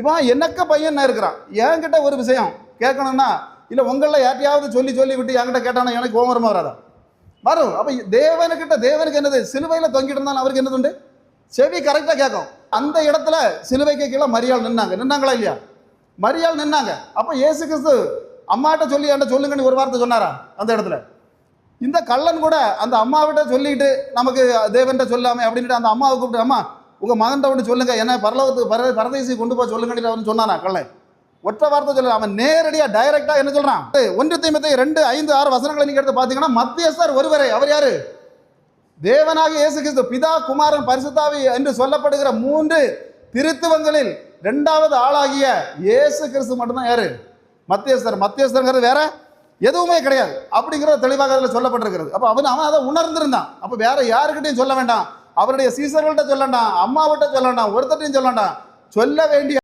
இப்போ என்னக்க பையன் இருக்கிறான்? என்கிட்ட ஒரு விஷயம் கேட்கணும்னா இல்லை உங்களில் யார்ட்டையாவது சொல்லி சொல்லி விட்டு என்கிட்ட கேட்டானா எனக்கு கோமரமா வராதா? வரும். அப்போ தேவனுக்கிட்ட தேவனுக்கு என்னது? சிலுவையில் தொங்கிட்டு இருந்தாலும் அவருக்கு என்னது உண்டு? செவி கரெக்டாக கேட்கும். அந்த இடத்துல சிலுவைக்கு கீழே மரியாள் நின்னாங்க. நின்னாங்களா இல்லையா? மரியாள் நின்னாங்க. அப்போ ஏசு கிறிஸ்து அம்மாட்ட சொல்லி என்கிட்ட சொல்லுங்கன்னு ஒரு வார்த்தை சொன்னாரா? அந்த இடத்துல. இந்த கள்ளன் கூட அந்த அம்மாவிட்ட சொல்லிட்டு நமக்கு தேவன்கிட்ட சொல்லாமே அப்படின்ட்டு அந்த அம்மாவை கூப்பிட்டு அம்மா உங்கள் மகன்கிட்ட ஒன்று சொல்லுங்கள் என்ன பரலோகத்துக்கு பர பரதேசி கொண்டு போய் சொல்லுங்கன்னு அவன் சொன்னானா கல்லை ஒற்றை வார்த்தை சொல்ல அவன் நேரடியாக டைரெக்டாக என்ன சொல்கிறான் ஒன்று தீமத்தை ரெண்டு ஐந்து ஆறு வசனங்களை நீங்கள் எடுத்து பார்த்தீங்கன்னா மத்தியஸ்தர் ஒருவரை அவர் யார்? தேவனாக இயேசு கிறிஸ்து பிதா குமாரன் பரிசுத்தாவி என்று சொல்லப்படுகிற மூன்று திருத்துவங்களில் ரெண்டாவது ஆளாகிய இயேசு கிறிஸ்து மட்டும்தான் யாரு? மத்தியஸ்தர். மத்தியஸ்தருங்கிறது வேற எதுவுமே கிடையாது. அப்படிங்கிறத தெளிவாக அதில் சொல்லப்பட்டிருக்கிறது. அப்போ அவன் அவன் அதை உணர்ந்திருந்தான். அப்போ வேற யாருக்கிட்டையும் சொல்ல வேண்டாம். அவருடைய சீசர்கள்ட்ட சொல்லண்டாம் அம்மாவிட்ட சொல்லண்டாம் ஒருத்தட்டையும் சொல்லண்டாம். சொல்ல வேண்டிய